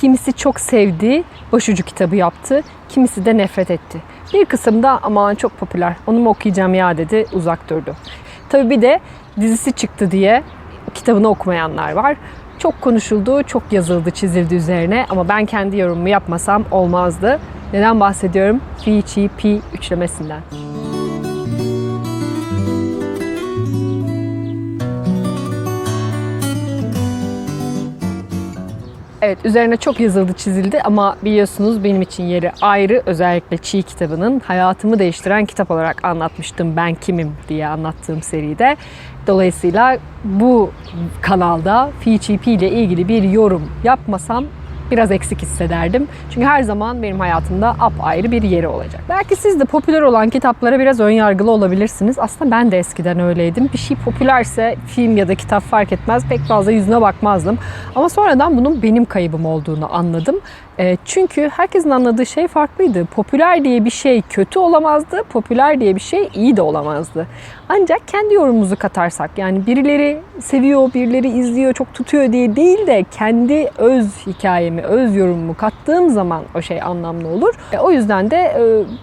Kimisi çok sevdi, başucu kitabı yaptı. Kimisi de nefret etti. Bir kısım da aman çok popüler, onu mu okuyacağım ya dedi, uzak durdu. Tabii bir de dizisi çıktı diye kitabını okumayanlar var. Çok konuşuldu, çok yazıldı, çizildi üzerine ama ben kendi yorumumu yapmasam olmazdı. Neden bahsediyorum? Fi-Chi-Pi üçlemesinden. Evet üzerine çok yazıldı çizildi ama biliyorsunuz benim için yeri ayrı. Özellikle Çiğ kitabının hayatımı değiştiren kitap olarak anlatmıştım ben kimim diye anlattığım seride. Dolayısıyla bu kanalda FGP ile ilgili bir yorum yapmasam biraz eksik hissederdim. Çünkü her zaman benim hayatımda apayrı bir yeri olacak. Belki siz de popüler olan kitaplara biraz ön yargılı olabilirsiniz. Aslında ben de eskiden öyleydim. Bir şey popülerse film ya da kitap fark etmez pek fazla yüzüne bakmazdım. Ama sonradan bunun benim kaybım olduğunu anladım. E, çünkü herkesin anladığı şey farklıydı. Popüler diye bir şey kötü olamazdı, popüler diye bir şey iyi de olamazdı. Ancak kendi yorumumuzu katarsak yani birileri seviyor, birileri izliyor, çok tutuyor diye değil de kendi öz hikayemi, öz yorumumu kattığım zaman o şey anlamlı olur. E, o yüzden de e,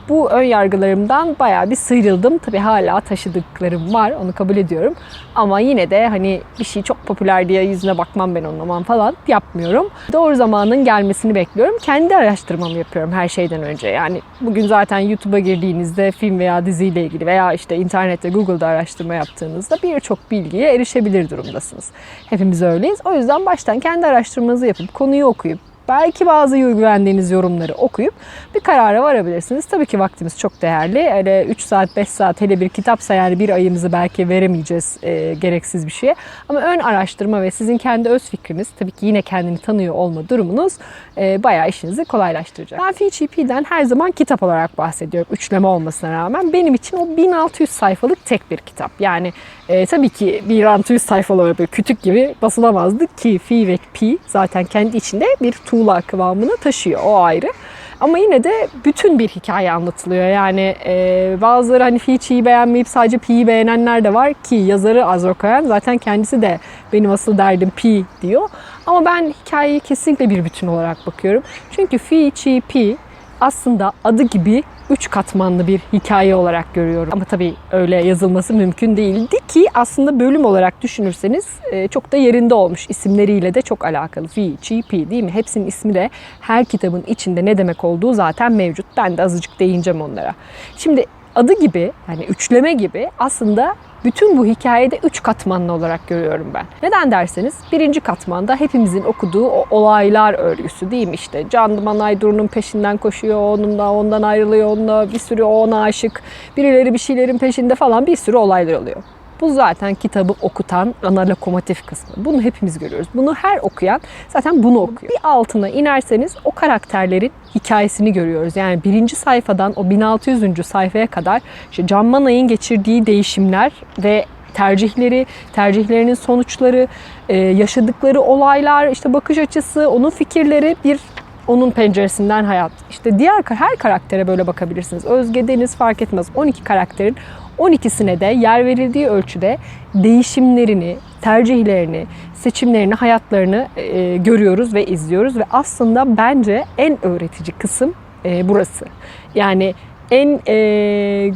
bu ön yargılarımdan bayağı bir sıyrıldım. Tabii hala taşıdıklarım var, onu kabul ediyorum. Ama yine de hani bir şey çok popüler diye yüzüne bakmam ben onun aman falan yapmıyorum. Doğru zamanın gelmesini bekliyorum. Kendi araştırmamı yapıyorum her şeyden önce. Yani bugün zaten YouTube'a girdiğinizde film veya diziyle ilgili veya işte internette Google'da araştırma yaptığınızda birçok bilgiye erişebilir durumdasınız. Hepimiz öyleyiz. O yüzden baştan kendi araştırmanızı yapıp konuyu okuyup belki bazı güvendiğiniz yorumları okuyup bir karara varabilirsiniz. Tabii ki vaktimiz çok değerli. Öyle 3 saat 5 saat hele bir kitapsa yani bir ayımızı belki veremeyeceğiz e, gereksiz bir şeye. Ama ön araştırma ve sizin kendi öz fikriniz tabii ki yine kendini tanıyor olma durumunuz e, bayağı işinizi kolaylaştıracak. Ben FGP'den her zaman kitap olarak bahsediyorum. Üçleme olmasına rağmen benim için o 1600 sayfalık tek bir kitap. Yani e, tabii ki 1600 sayfalı böyle kütük gibi basılamazdı ki Fi ve Pi zaten kendi içinde bir tuğla kıvamını taşıyor. O ayrı. Ama yine de bütün bir hikaye anlatılıyor. Yani e, bazıları hani Fi'yi beğenmeyip sadece Pi'yi beğenenler de var ki yazarı Azra Cohen zaten kendisi de benim asıl derdim Pi diyor. Ama ben hikayeyi kesinlikle bir bütün olarak bakıyorum. Çünkü Fi, Chi, Pi aslında adı gibi üç katmanlı bir hikaye olarak görüyorum. Ama tabii öyle yazılması mümkün değildi ki aslında bölüm olarak düşünürseniz e, çok da yerinde olmuş. İsimleriyle de çok alakalı. Fi, Chi, Pi değil mi? Hepsinin ismi de her kitabın içinde ne demek olduğu zaten mevcut. Ben de azıcık değineceğim onlara. Şimdi adı gibi yani üçleme gibi aslında bütün bu hikayede üç katmanlı olarak görüyorum ben. Neden derseniz birinci katmanda hepimizin okuduğu o olaylar örgüsü değil mi işte Can Duman Aydur'un peşinden koşuyor, onunla ondan ayrılıyor, onunla bir sürü ona aşık, birileri bir şeylerin peşinde falan bir sürü olaylar oluyor. Bu zaten kitabı okutan ana lokomotif kısmı. Bunu hepimiz görüyoruz. Bunu her okuyan zaten bunu okuyor. Bir altına inerseniz o karakterlerin hikayesini görüyoruz. Yani birinci sayfadan o 1600. sayfaya kadar işte Can Manay'ın geçirdiği değişimler ve tercihleri, tercihlerinin sonuçları, e, yaşadıkları olaylar, işte bakış açısı, onun fikirleri bir onun penceresinden hayat. İşte diğer her karaktere böyle bakabilirsiniz. Özge Deniz fark etmez. 12 karakterin 12'sine de yer verildiği ölçüde değişimlerini, tercihlerini, seçimlerini, hayatlarını e, görüyoruz ve izliyoruz ve aslında bence en öğretici kısım e, burası. Yani en e,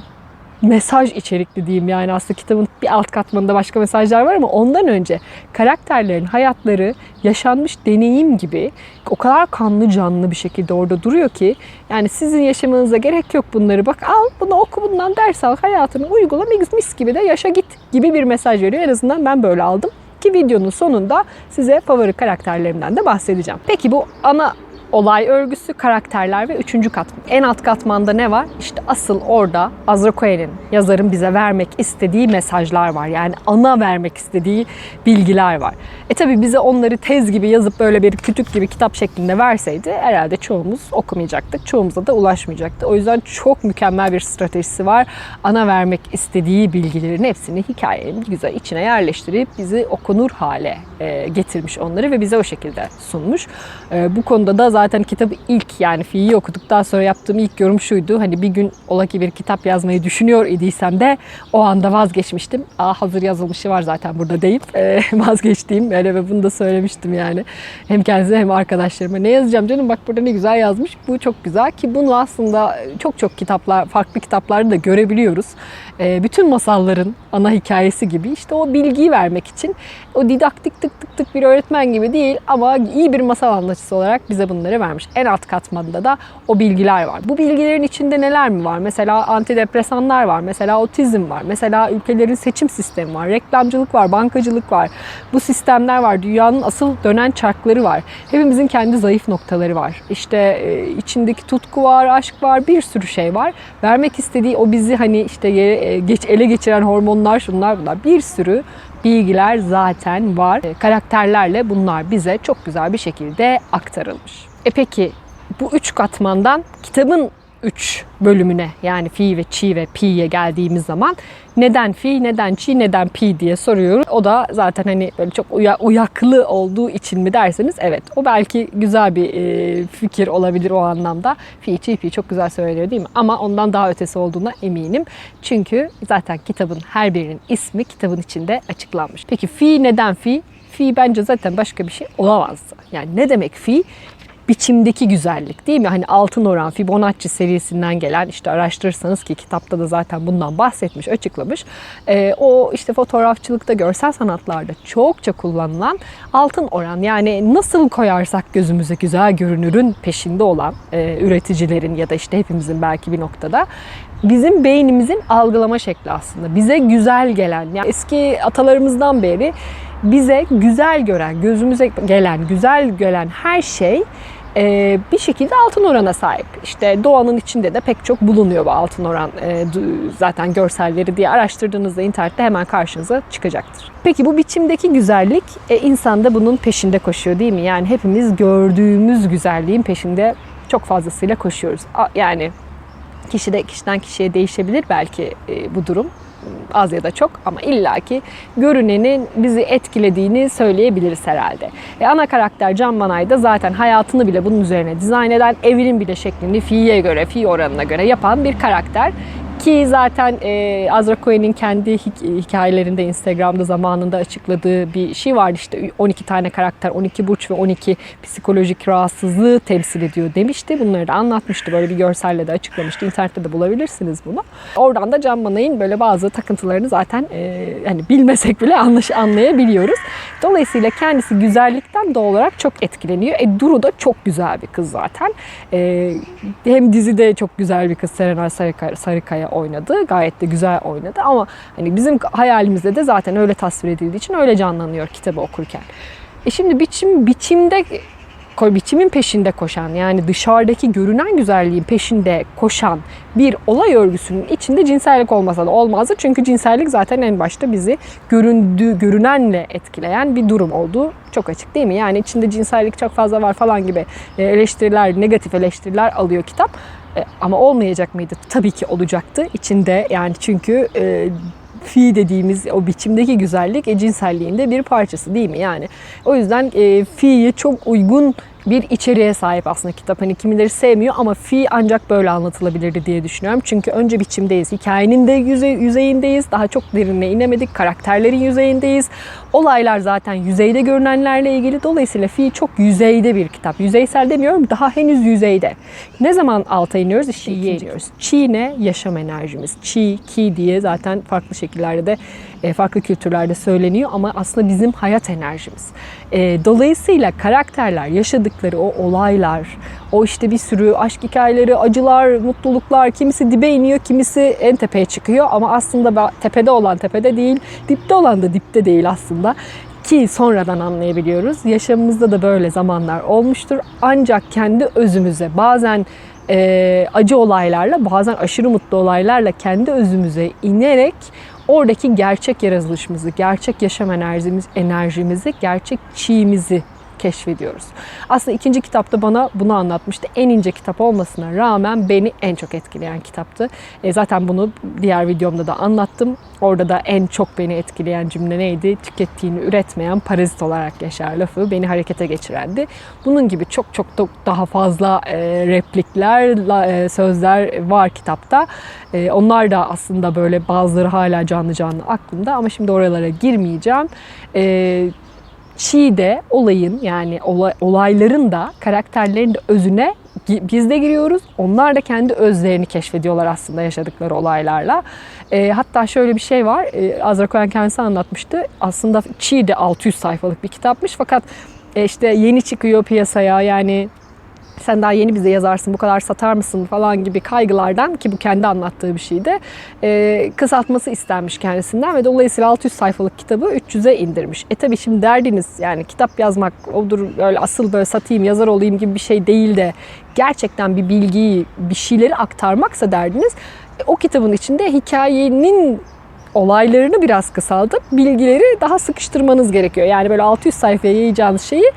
mesaj içerikli diyeyim yani. Aslında kitabın bir alt katmanında başka mesajlar var ama ondan önce karakterlerin hayatları yaşanmış deneyim gibi o kadar kanlı canlı bir şekilde orada duruyor ki yani sizin yaşamanıza gerek yok bunları. Bak al bunu oku bundan ders al hayatını uygula mis gibi de yaşa git gibi bir mesaj veriyor. En azından ben böyle aldım ki videonun sonunda size favori karakterlerimden de bahsedeceğim. Peki bu ana olay örgüsü, karakterler ve üçüncü katman. En alt katmanda ne var? İşte asıl orada Azra Cohen'in, yazarın bize vermek istediği mesajlar var. Yani ana vermek istediği bilgiler var. E tabi bize onları tez gibi yazıp böyle bir kütük gibi kitap şeklinde verseydi herhalde çoğumuz okumayacaktık. Çoğumuza da ulaşmayacaktı. O yüzden çok mükemmel bir stratejisi var. Ana vermek istediği bilgilerin hepsini hikayenin güzel içine yerleştirip bizi okunur hale getirmiş onları ve bize o şekilde sunmuş. Bu konuda da zaten kitabı ilk yani fiili okuduktan sonra yaptığım ilk yorum şuydu. Hani bir gün ola ki bir kitap yazmayı düşünüyor idiysem de o anda vazgeçmiştim. Aa hazır yazılmışı var zaten burada deyip e, vazgeçtiğim öyle ve bunu da söylemiştim yani. Hem kendisine hem arkadaşlarıma ne yazacağım canım bak burada ne güzel yazmış. Bu çok güzel ki bunu aslında çok çok kitaplar farklı kitaplarda da görebiliyoruz. E, bütün masalların ana hikayesi gibi işte o bilgiyi vermek için o didaktik tık tık tık bir öğretmen gibi değil ama iyi bir masal anlatıcısı olarak bize bunları vermiş. En alt katmanda da o bilgiler var. Bu bilgilerin içinde neler mi var? Mesela antidepresanlar var, mesela otizm var, mesela ülkelerin seçim sistemi var, reklamcılık var, bankacılık var. Bu sistemler var. Dünyanın asıl dönen çarkları var. Hepimizin kendi zayıf noktaları var. İşte e, içindeki tutku var, aşk var, bir sürü şey var. Vermek istediği o bizi hani işte e, ele geçiren hormonlar şunlar bunlar bir sürü bilgiler zaten var. E, Karakterlerle bunlar bize çok güzel bir şekilde aktarılmış. E peki bu üç katmandan kitabın üç bölümüne yani fi ve çi ve pi'ye geldiğimiz zaman neden fi, neden çi, neden pi diye soruyoruz. O da zaten hani böyle çok uya- uyaklı olduğu için mi derseniz evet o belki güzel bir e, fikir olabilir o anlamda. Fi, çi, pi çok güzel söylüyor değil mi? Ama ondan daha ötesi olduğuna eminim. Çünkü zaten kitabın her birinin ismi kitabın içinde açıklanmış. Peki fi neden fi? Fi bence zaten başka bir şey olamazdı. Yani ne demek fi? Biçimdeki güzellik değil mi? Hani altın oran Fibonacci serisinden gelen işte araştırırsanız ki kitapta da zaten bundan bahsetmiş, açıklamış. Ee, o işte fotoğrafçılıkta, görsel sanatlarda çokça kullanılan altın oran yani nasıl koyarsak gözümüze güzel görünürün peşinde olan e, üreticilerin ya da işte hepimizin belki bir noktada bizim beynimizin algılama şekli aslında. Bize güzel gelen, yani eski atalarımızdan beri bize güzel gören, gözümüze gelen, güzel gelen her şey e, bir şekilde altın orana sahip. İşte doğanın içinde de pek çok bulunuyor bu altın oran e, zaten görselleri diye araştırdığınızda internette hemen karşınıza çıkacaktır. Peki bu biçimdeki güzellik e, insan da bunun peşinde koşuyor değil mi? Yani hepimiz gördüğümüz güzelliğin peşinde çok fazlasıyla koşuyoruz. Yani kişide kişiden kişiye değişebilir belki e, bu durum az ya da çok ama illaki görünenin bizi etkilediğini söyleyebiliriz herhalde. E, ana karakter Can Manay da zaten hayatını bile bunun üzerine dizayn eden, evinin bile şeklini fiye göre, fi oranına göre yapan bir karakter. Ki zaten e, Azra Cohen'in kendi hik- hikayelerinde Instagram'da zamanında açıkladığı bir şey vardı işte 12 tane karakter, 12 burç ve 12 psikolojik rahatsızlığı temsil ediyor demişti. Bunları da anlatmıştı. Böyle bir görselle de açıklamıştı. İnternette de bulabilirsiniz bunu. Oradan da Can Manay'ın böyle bazı takıntılarını zaten e, hani bilmesek bile anlaş anlayabiliyoruz. Dolayısıyla kendisi güzellikten doğal olarak çok etkileniyor. E Duru da çok güzel bir kız zaten. E, hem dizide çok güzel bir kız Serenay Sarıkaya, oynadı. Gayet de güzel oynadı ama hani bizim hayalimizde de zaten öyle tasvir edildiği için öyle canlanıyor kitabı okurken. E şimdi biçim biçimde biçimin peşinde koşan yani dışarıdaki görünen güzelliğin peşinde koşan bir olay örgüsünün içinde cinsellik olmasa da olmazdı. Çünkü cinsellik zaten en başta bizi göründüğü, görünenle etkileyen bir durum olduğu çok açık değil mi? Yani içinde cinsellik çok fazla var falan gibi e, eleştiriler, negatif eleştiriler alıyor kitap. E, Ama olmayacak mıydı? Tabii ki olacaktı. İçinde yani çünkü e, fi dediğimiz o biçimdeki güzellik e, cinselliğin de bir parçası değil mi? Yani o yüzden e, fi'yi çok uygun bir içeriğe sahip aslında kitap. Hani kimileri sevmiyor ama fi ancak böyle anlatılabilirdi diye düşünüyorum. Çünkü önce biçimdeyiz. Hikayenin de yüzey, yüzeyindeyiz. Daha çok derinine inemedik. Karakterlerin yüzeyindeyiz. Olaylar zaten yüzeyde görünenlerle ilgili. Dolayısıyla fi çok yüzeyde bir kitap. Yüzeysel demiyorum. Daha henüz yüzeyde. Ne zaman alta iniyoruz? İşte ikiye iniyoruz. Çi ne? Yaşam enerjimiz. Çi, ki diye zaten farklı şekillerde de e, farklı kültürlerde söyleniyor ama aslında bizim hayat enerjimiz. E, Dolayısıyla karakterler, yaşadıkları o olaylar, o işte bir sürü aşk hikayeleri, acılar, mutluluklar, kimisi dibe iniyor, kimisi en tepeye çıkıyor ama aslında tepede olan tepede değil, dipte olan da dipte değil aslında ki sonradan anlayabiliyoruz. Yaşamımızda da böyle zamanlar olmuştur. Ancak kendi özümüze bazen e, acı olaylarla bazen aşırı mutlu olaylarla kendi özümüze inerek oradaki gerçek yaratılışımızı, gerçek yaşam enerjimiz, enerjimizi, gerçek çiğimizi keşfediyoruz. Aslında ikinci kitapta bana bunu anlatmıştı. En ince kitap olmasına rağmen beni en çok etkileyen kitaptı. E, zaten bunu diğer videomda da anlattım. Orada da en çok beni etkileyen cümle neydi? Tükettiğini üretmeyen parazit olarak yaşar lafı beni harekete geçirendi. Bunun gibi çok çok da- daha fazla e, replikler, e, sözler var kitapta. E, onlar da aslında böyle bazıları hala canlı canlı aklımda ama şimdi oralara girmeyeceğim. E, Çiğ de olayın yani olay- olayların da karakterlerin de özüne biz de giriyoruz. Onlar da kendi özlerini keşfediyorlar aslında yaşadıkları olaylarla. E, hatta şöyle bir şey var. E, Azra Cohen kendisi anlatmıştı. Aslında Çiğ de 600 sayfalık bir kitapmış fakat e, işte yeni çıkıyor piyasaya yani sen daha yeni bize yazarsın bu kadar satar mısın falan gibi kaygılardan ki bu kendi anlattığı bir şeydi. E, kısaltması istenmiş kendisinden ve dolayısıyla 600 sayfalık kitabı 300'e indirmiş. E tabi şimdi derdiniz yani kitap yazmak odur öyle asıl böyle satayım yazar olayım gibi bir şey değil de gerçekten bir bilgiyi bir şeyleri aktarmaksa derdiniz e, o kitabın içinde hikayenin olaylarını biraz kısaltıp bilgileri daha sıkıştırmanız gerekiyor. Yani böyle 600 sayfaya yayacağınız şeyi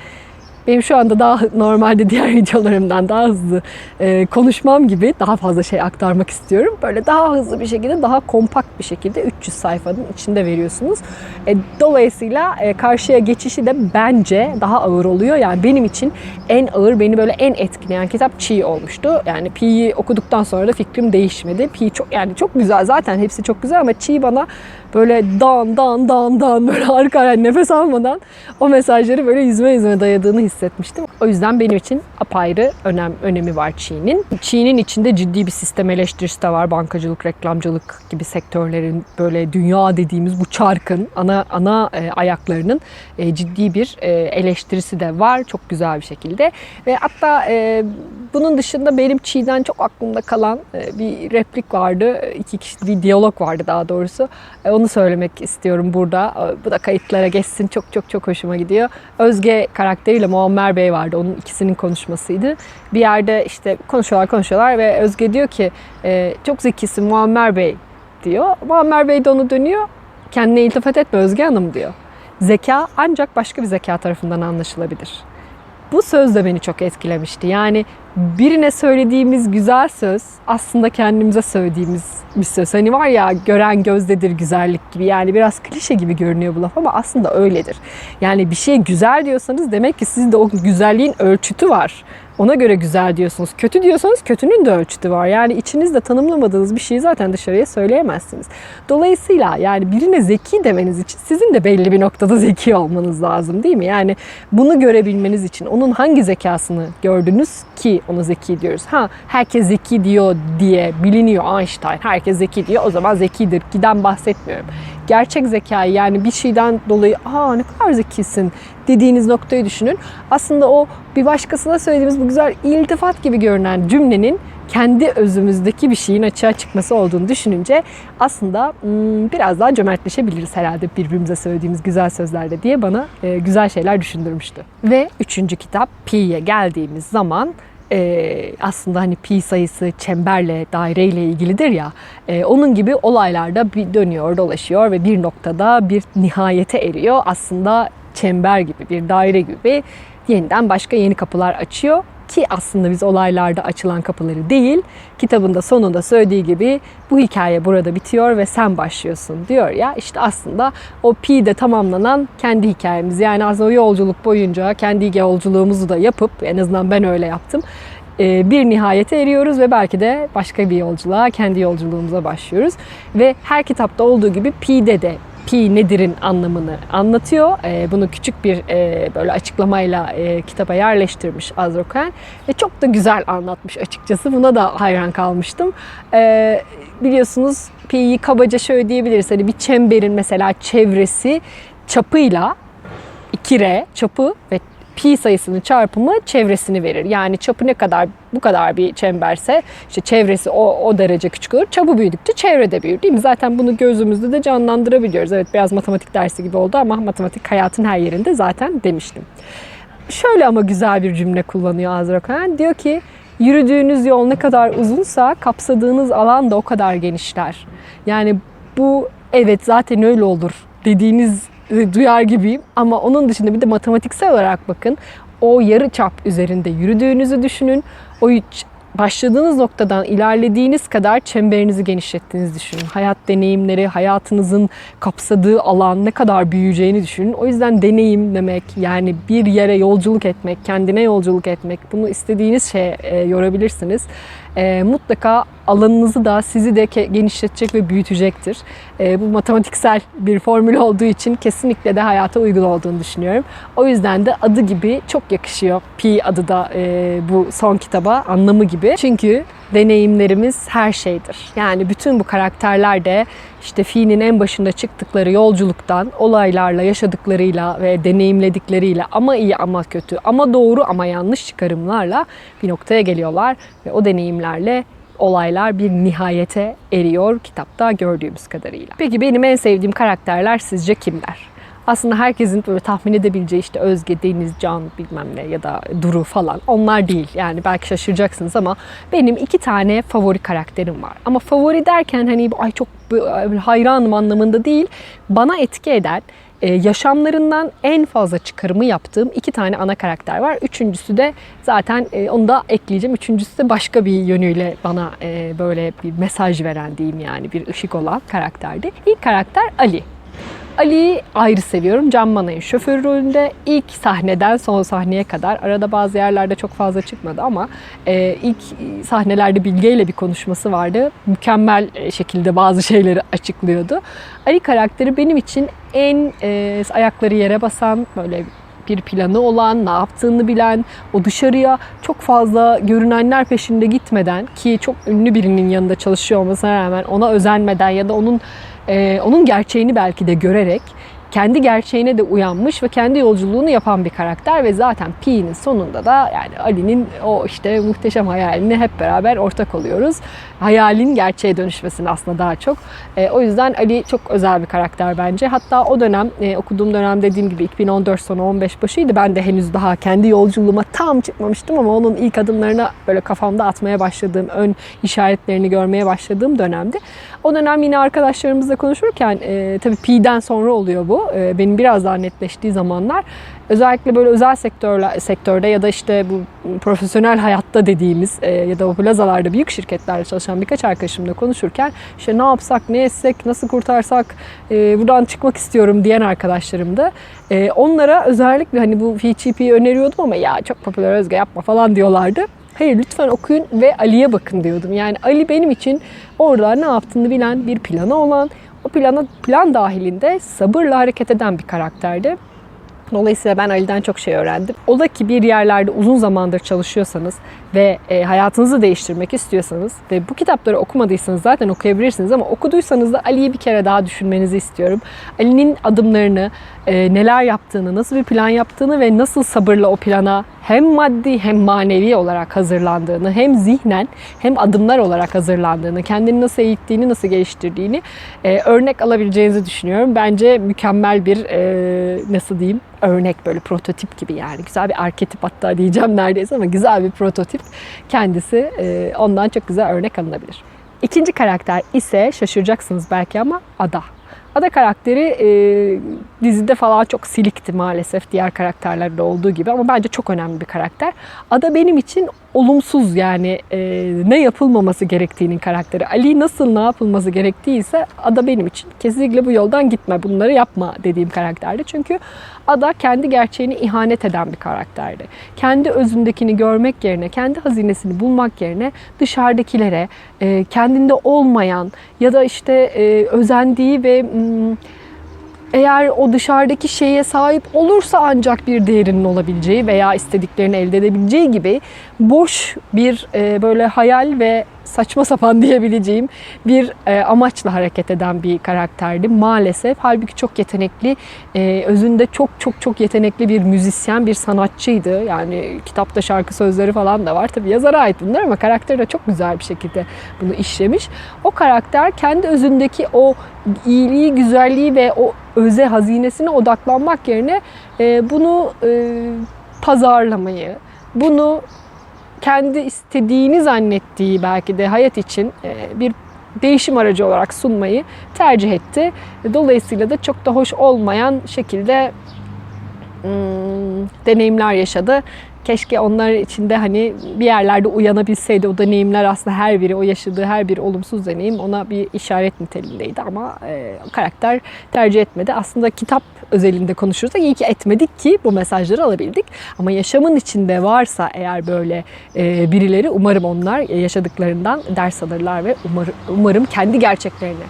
benim şu anda daha normalde diğer videolarımdan daha hızlı e, konuşmam gibi daha fazla şey aktarmak istiyorum. Böyle daha hızlı bir şekilde, daha kompakt bir şekilde 300 sayfanın içinde veriyorsunuz. E, dolayısıyla e, karşıya geçişi de bence daha ağır oluyor. Yani benim için en ağır, beni böyle en etkileyen kitap Çiğ olmuştu. Yani Pi'yi okuduktan sonra da fikrim değişmedi. Pi çok yani çok güzel zaten hepsi çok güzel ama Çiğ bana böyle dan dan dan dan böyle arka arkaya nefes almadan o mesajları böyle yüzme yüzme dayadığını hissetmiştim. O yüzden benim için apayrı önem önemi var Çiğ'nin. Çiğ'nin içinde ciddi bir sistem eleştirisi de var. Bankacılık, reklamcılık gibi sektörlerin böyle dünya dediğimiz bu çarkın ana ana e, ayaklarının e, ciddi bir e, eleştirisi de var. Çok güzel bir şekilde. Ve hatta e, bunun dışında benim Çiğ'den çok aklımda kalan e, bir replik vardı. İki kişi bir diyalog vardı daha doğrusu. E, onu söylemek istiyorum burada. E, Bu da kayıtlara geçsin. Çok çok çok hoşuma gidiyor. Özge karakteriyle Muammer Bey vardı. Onun ikisinin konuşmasıydı. Bir yerde işte konuşuyorlar konuşuyorlar ve Özge diyor ki e, çok zekisin Muammer Bey diyor. Muammer Bey de onu dönüyor. Kendine iltifat etme Özge Hanım diyor. Zeka ancak başka bir zeka tarafından anlaşılabilir. Bu söz de beni çok etkilemişti. Yani birine söylediğimiz güzel söz aslında kendimize söylediğimiz bir söz. Hani var ya gören gözdedir güzellik gibi yani biraz klişe gibi görünüyor bu laf ama aslında öyledir. Yani bir şey güzel diyorsanız demek ki sizde o güzelliğin ölçütü var. Ona göre güzel diyorsunuz. Kötü diyorsanız kötünün de ölçütü var. Yani içinizde tanımlamadığınız bir şeyi zaten dışarıya söyleyemezsiniz. Dolayısıyla yani birine zeki demeniz için sizin de belli bir noktada zeki olmanız lazım değil mi? Yani bunu görebilmeniz için onun hangi zekasını gördünüz ki ona zeki diyoruz. Ha herkes zeki diyor diye biliniyor Einstein. Herkes zeki diyor o zaman zekidir. Giden bahsetmiyorum. Gerçek zekayı yani bir şeyden dolayı aa ne kadar zekisin dediğiniz noktayı düşünün. Aslında o bir başkasına söylediğimiz bu güzel iltifat gibi görünen cümlenin kendi özümüzdeki bir şeyin açığa çıkması olduğunu düşününce aslında hmm, biraz daha cömertleşebiliriz herhalde birbirimize söylediğimiz güzel sözlerde diye bana e, güzel şeyler düşündürmüştü. Ve üçüncü kitap Pi'ye geldiğimiz zaman e, aslında hani pi sayısı çemberle, daireyle ilgilidir ya. e, onun gibi olaylarda bir dönüyor, dolaşıyor ve bir noktada bir nihayete eriyor. Aslında çember gibi, bir daire gibi yeniden başka yeni kapılar açıyor ki aslında biz olaylarda açılan kapıları değil, kitabında sonunda söylediği gibi bu hikaye burada bitiyor ve sen başlıyorsun diyor ya. İşte aslında o Pi'de tamamlanan kendi hikayemiz. Yani aslında o yolculuk boyunca kendi yolculuğumuzu da yapıp en azından ben öyle yaptım. e, Bir nihayete eriyoruz ve belki de başka bir yolculuğa, kendi yolculuğumuza başlıyoruz. Ve her kitapta olduğu gibi Pi'de de pi nedir'in anlamını anlatıyor. Ee, bunu küçük bir e, böyle açıklamayla e, kitaba yerleştirmiş Azra Cohen. Ve çok da güzel anlatmış açıkçası. Buna da hayran kalmıştım. Ee, biliyorsunuz pi'yi kabaca şöyle diyebiliriz. Hani bir çemberin mesela çevresi çapıyla 2R çapı ve pi sayısının çarpımı çevresini verir. Yani çapı ne kadar bu kadar bir çemberse işte çevresi o, o derece küçük olur. Çapı büyüdükçe çevre de büyür değil mi? Zaten bunu gözümüzde de canlandırabiliyoruz. Evet biraz matematik dersi gibi oldu ama matematik hayatın her yerinde zaten demiştim. Şöyle ama güzel bir cümle kullanıyor Azra Cohen. Diyor ki yürüdüğünüz yol ne kadar uzunsa kapsadığınız alan da o kadar genişler. Yani bu evet zaten öyle olur dediğiniz duyar gibiyim. Ama onun dışında bir de matematiksel olarak bakın. O yarı çap üzerinde yürüdüğünüzü düşünün. O başladığınız noktadan ilerlediğiniz kadar çemberinizi genişlettiğinizi düşünün. Hayat deneyimleri, hayatınızın kapsadığı alan ne kadar büyüyeceğini düşünün. O yüzden deneyim demek, yani bir yere yolculuk etmek, kendine yolculuk etmek, bunu istediğiniz şeye e, yorabilirsiniz. E, mutlaka alanınızı da sizi de genişletecek ve büyütecektir. E, bu matematiksel bir formül olduğu için kesinlikle de hayata uygun olduğunu düşünüyorum. O yüzden de adı gibi çok yakışıyor. Pi adı da e, bu son kitaba anlamı gibi. Çünkü deneyimlerimiz her şeydir. Yani bütün bu karakterler de işte Fi'nin en başında çıktıkları yolculuktan, olaylarla, yaşadıklarıyla ve deneyimledikleriyle ama iyi ama kötü, ama doğru ama yanlış çıkarımlarla bir noktaya geliyorlar ve o deneyimlerle olaylar bir nihayete eriyor kitapta gördüğümüz kadarıyla. Peki benim en sevdiğim karakterler sizce kimler? Aslında herkesin böyle tahmin edebileceği işte Özge, Deniz, Can bilmem ne ya da Duru falan onlar değil. Yani belki şaşıracaksınız ama benim iki tane favori karakterim var. Ama favori derken hani ay çok hayranım anlamında değil. Bana etki eden e, yaşamlarından en fazla çıkarımı yaptığım iki tane ana karakter var. Üçüncüsü de zaten e, onu da ekleyeceğim. Üçüncüsü de başka bir yönüyle bana e, böyle bir mesaj veren diyeyim yani bir ışık olan karakterdi. İlk karakter Ali. Ali'yi ayrı seviyorum. Can Manay'ın şoförü rolünde ilk sahneden son sahneye kadar arada bazı yerlerde çok fazla çıkmadı ama e, ilk sahnelerde Bilge ile bir konuşması vardı. Mükemmel e, şekilde bazı şeyleri açıklıyordu. Ali karakteri benim için en e, ayakları yere basan böyle bir planı olan, ne yaptığını bilen, o dışarıya çok fazla görünenler peşinde gitmeden ki çok ünlü birinin yanında çalışıyor olmasına rağmen ona özenmeden ya da onun e, onun gerçeğini belki de görerek kendi gerçeğine de uyanmış ve kendi yolculuğunu yapan bir karakter ve zaten Pi'nin sonunda da yani Ali'nin o işte muhteşem hayalini hep beraber ortak oluyoruz. Hayalin gerçeğe dönüşmesini aslında daha çok. E, o yüzden Ali çok özel bir karakter bence. Hatta o dönem e, okuduğum dönem dediğim gibi 2014 sonu 15 başıydı. Ben de henüz daha kendi yolculuğuma tam çıkmamıştım ama onun ilk adımlarını böyle kafamda atmaya başladığım, ön işaretlerini görmeye başladığım dönemdi. O dönem yine arkadaşlarımızla konuşurken e, tabii Pi'den sonra oluyor bu. E, benim biraz daha netleştiği zamanlar. Özellikle böyle özel sektörler, sektörde ya da işte bu profesyonel hayatta dediğimiz e, ya da o plazalarda büyük şirketlerde çalışan birkaç arkadaşımla konuşurken işte ne yapsak, ne etsek, nasıl kurtarsak, e, buradan çıkmak istiyorum diyen arkadaşlarımdı. E, onlara özellikle hani bu FGP'yi öneriyordum ama ya çok popüler Özge yapma falan diyorlardı. Hayır lütfen okuyun ve Ali'ye bakın diyordum. Yani Ali benim için orada ne yaptığını bilen, bir planı olan, o plana plan dahilinde sabırla hareket eden bir karakterdi. Dolayısıyla ben Ali'den çok şey öğrendim. Ola ki bir yerlerde uzun zamandır çalışıyorsanız ve e, hayatınızı değiştirmek istiyorsanız ve bu kitapları okumadıysanız zaten okuyabilirsiniz ama okuduysanız da Ali'yi bir kere daha düşünmenizi istiyorum. Ali'nin adımlarını, e, neler yaptığını, nasıl bir plan yaptığını ve nasıl sabırla o plana hem maddi hem manevi olarak hazırlandığını, hem zihnen hem adımlar olarak hazırlandığını, kendini nasıl eğittiğini, nasıl geliştirdiğini e, örnek alabileceğinizi düşünüyorum. Bence mükemmel bir nasıl diyeyim örnek böyle prototip gibi yani güzel bir arketip hatta diyeceğim neredeyse ama güzel bir prototip kendisi e, ondan çok güzel örnek alınabilir. İkinci karakter ise şaşıracaksınız belki ama Ada. Ada karakteri e, dizide falan çok silikti maalesef diğer karakterlerde olduğu gibi ama bence çok önemli bir karakter. Ada benim için olumsuz yani e, ne yapılmaması gerektiğinin karakteri. Ali nasıl ne yapılması gerektiği ise Ada benim için kesinlikle bu yoldan gitme bunları yapma dediğim karakterdi. Çünkü Ada kendi gerçeğini ihanet eden bir karakterdi. Kendi özündekini görmek yerine, kendi hazinesini bulmak yerine dışarıdakilere, e, kendinde olmayan ya da işte e, özendiği ve 嗯 eğer o dışarıdaki şeye sahip olursa ancak bir değerinin olabileceği veya istediklerini elde edebileceği gibi boş bir e, böyle hayal ve saçma sapan diyebileceğim bir e, amaçla hareket eden bir karakterdi maalesef. Halbuki çok yetenekli, e, özünde çok çok çok yetenekli bir müzisyen, bir sanatçıydı. Yani kitapta şarkı sözleri falan da var. Tabi yazara ait bunlar ama karakter de çok güzel bir şekilde bunu işlemiş. O karakter kendi özündeki o iyiliği, güzelliği ve o öze hazinesine odaklanmak yerine e, bunu e, pazarlamayı, bunu kendi istediğini zannettiği belki de hayat için e, bir değişim aracı olarak sunmayı tercih etti. Dolayısıyla da çok da hoş olmayan şekilde hmm, deneyimler yaşadı. Keşke onlar içinde hani bir yerlerde uyanabilseydi o deneyimler aslında her biri o yaşadığı her bir olumsuz deneyim ona bir işaret niteliğindeydi ama e, karakter tercih etmedi. Aslında kitap özelinde konuşursak iyi ki etmedik ki bu mesajları alabildik. Ama yaşamın içinde varsa eğer böyle e, birileri umarım onlar yaşadıklarından ders alırlar ve umarım, umarım kendi gerçeklerini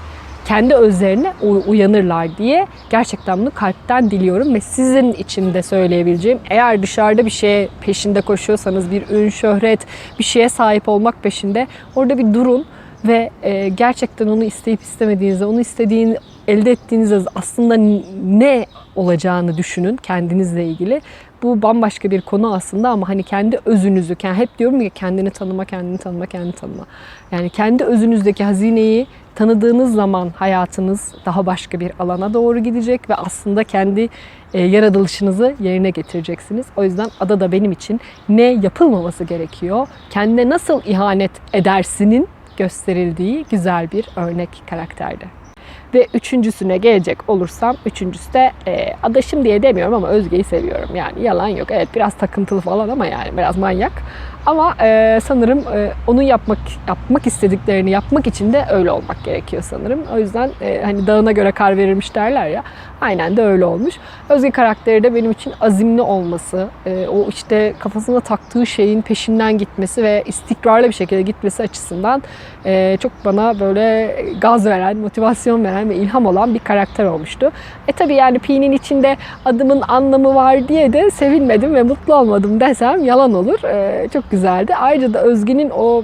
kendi özlerine uyanırlar diye gerçekten bunu kalpten diliyorum ve sizin için de söyleyebileceğim eğer dışarıda bir şeye peşinde koşuyorsanız bir ün, şöhret, bir şeye sahip olmak peşinde orada bir durun ve e, gerçekten onu isteyip istemediğinizde, onu istediğin elde ettiğinizde aslında ne olacağını düşünün kendinizle ilgili. Bu bambaşka bir konu aslında ama hani kendi özünüzü, hep diyorum ya kendini tanıma, kendini tanıma, kendini tanıma. Yani kendi özünüzdeki hazineyi tanıdığınız zaman hayatınız daha başka bir alana doğru gidecek ve aslında kendi e, yaratılışınızı yerine getireceksiniz. O yüzden ada da benim için ne yapılmaması gerekiyor, kendine nasıl ihanet edersinin gösterildiği güzel bir örnek karakterdi. Ve üçüncüsüne gelecek olursam, üçüncüsü de e, adaşım diye demiyorum ama Özge'yi seviyorum. Yani yalan yok. Evet biraz takıntılı falan ama yani biraz manyak. Ama e, sanırım e, onun yapmak yapmak istediklerini yapmak için de öyle olmak gerekiyor sanırım. O yüzden e, hani dağına göre kar verilmiş derler ya. Aynen de öyle olmuş. Özge karakteri de benim için azimli olması, e, o işte kafasına taktığı şeyin peşinden gitmesi ve istikrarlı bir şekilde gitmesi açısından e, çok bana böyle gaz veren, motivasyon veren ve ilham olan bir karakter olmuştu. E tabi yani Pi'nin içinde adımın anlamı var diye de sevinmedim ve mutlu olmadım desem yalan olur. E, çok güzeldi. Ayrıca da Özge'nin o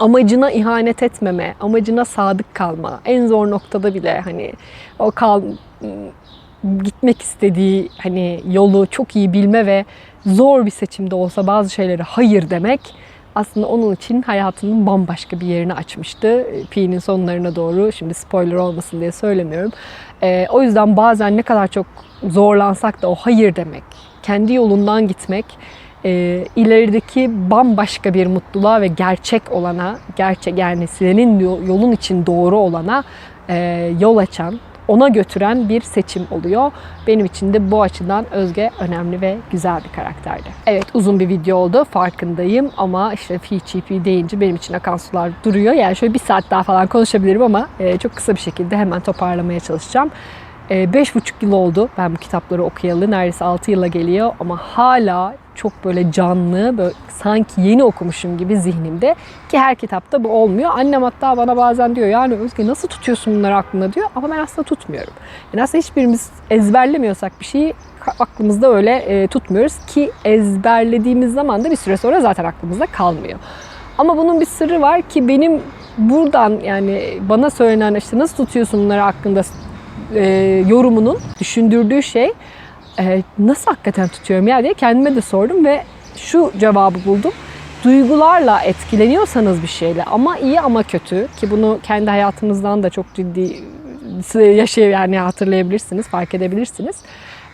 amacına ihanet etmeme, amacına sadık kalma, en zor noktada bile hani o kal gitmek istediği hani yolu çok iyi bilme ve zor bir seçimde olsa bazı şeylere hayır demek aslında onun için hayatının bambaşka bir yerini açmıştı. Pi'nin sonlarına doğru şimdi spoiler olmasın diye söylemiyorum. Ee, o yüzden bazen ne kadar çok zorlansak da o hayır demek, kendi yolundan gitmek e, ilerideki bambaşka bir mutluluğa ve gerçek olana, gerçek yani senin yolun için doğru olana e, yol açan, ona götüren bir seçim oluyor. Benim için de bu açıdan Özge önemli ve güzel bir karakterdi. Evet uzun bir video oldu farkındayım ama işte FGP deyince benim için akan sular duruyor. Yani şöyle bir saat daha falan konuşabilirim ama e, çok kısa bir şekilde hemen toparlamaya çalışacağım. E, beş buçuk yıl oldu ben bu kitapları okuyalı. Neredeyse 6 yıla geliyor ama hala çok böyle canlı, böyle sanki yeni okumuşum gibi zihnimde. Ki her kitapta bu olmuyor. Annem hatta bana bazen diyor yani Özge nasıl tutuyorsun bunları aklında diyor. Ama ben aslında tutmuyorum. Yani aslında hiçbirimiz ezberlemiyorsak bir şeyi aklımızda öyle e, tutmuyoruz. Ki ezberlediğimiz zaman da bir süre sonra zaten aklımızda kalmıyor. Ama bunun bir sırrı var ki benim buradan yani bana söylenen işte nasıl tutuyorsun bunları hakkında e, yorumunun düşündürdüğü şey e, nasıl hakikaten tutuyorum ya diye kendime de sordum ve şu cevabı buldum. Duygularla etkileniyorsanız bir şeyle ama iyi ama kötü ki bunu kendi hayatınızdan da çok ciddi yaşay yani hatırlayabilirsiniz, fark edebilirsiniz.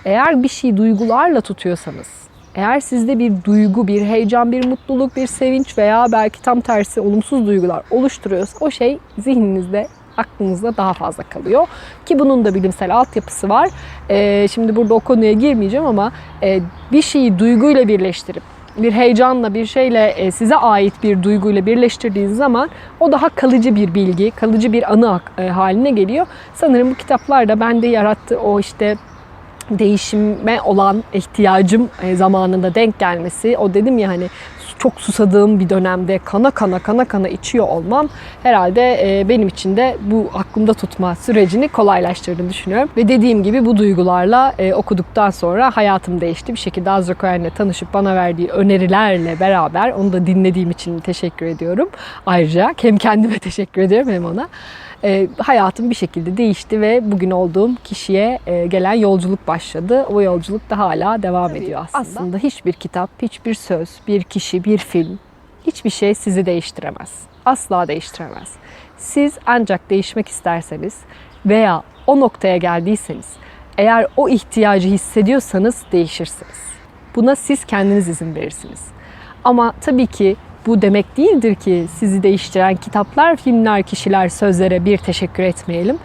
Eğer bir şey duygularla tutuyorsanız, eğer sizde bir duygu, bir heyecan, bir mutluluk, bir sevinç veya belki tam tersi olumsuz duygular oluşturuyorsa o şey zihninizde aklınızda daha fazla kalıyor. Ki bunun da bilimsel altyapısı var. E, şimdi burada o konuya girmeyeceğim ama e, bir şeyi duyguyla birleştirip bir heyecanla bir şeyle e, size ait bir duyguyla birleştirdiğiniz zaman o daha kalıcı bir bilgi, kalıcı bir anı e, haline geliyor. Sanırım bu kitaplarda bende yarattığı o işte değişime olan ihtiyacım zamanında denk gelmesi. O dedim ya hani çok susadığım bir dönemde kana kana kana kana içiyor olmam herhalde e, benim için de bu aklımda tutma sürecini kolaylaştırdığını düşünüyorum. Ve dediğim gibi bu duygularla e, okuduktan sonra hayatım değişti. Bir şekilde Azra Cohen'le tanışıp bana verdiği önerilerle beraber onu da dinlediğim için teşekkür ediyorum. Ayrıca hem kendime teşekkür ediyorum hem ona e, hayatım bir şekilde değişti ve bugün olduğum kişiye e, gelen yolculuk başladı. O yolculuk da hala devam Tabii, ediyor aslında. Aslında hiçbir kitap, hiçbir söz, bir kişi, bir film hiçbir şey sizi değiştiremez. Asla değiştiremez. Siz ancak değişmek isterseniz veya o noktaya geldiyseniz, eğer o ihtiyacı hissediyorsanız değişirsiniz. Buna siz kendiniz izin verirsiniz. Ama tabii ki bu demek değildir ki sizi değiştiren kitaplar, filmler, kişiler, sözlere bir teşekkür etmeyelim.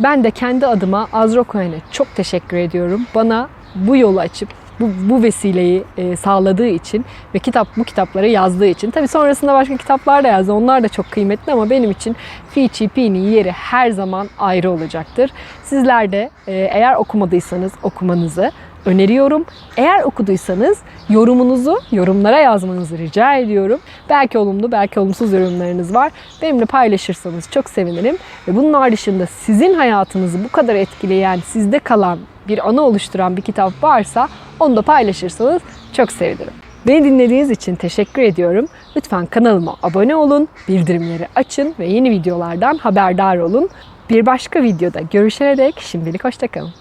Ben de kendi adıma Azra Cohen'e çok teşekkür ediyorum. Bana bu yolu açıp bu, bu vesileyi e, sağladığı için ve kitap bu kitapları yazdığı için. Tabii sonrasında başka kitaplar da yazdı. Onlar da çok kıymetli ama benim için Fici Pi'nin yeri her zaman ayrı olacaktır. Sizler de e, eğer okumadıysanız okumanızı öneriyorum. Eğer okuduysanız yorumunuzu yorumlara yazmanızı rica ediyorum. Belki olumlu, belki olumsuz yorumlarınız var. Benimle paylaşırsanız çok sevinirim. Ve bunun dışında sizin hayatınızı bu kadar etkileyen, sizde kalan bir anı oluşturan bir kitap varsa onu da paylaşırsanız çok sevinirim. Beni dinlediğiniz için teşekkür ediyorum. Lütfen kanalıma abone olun, bildirimleri açın ve yeni videolardan haberdar olun. Bir başka videoda görüşene dek şimdilik hoşçakalın.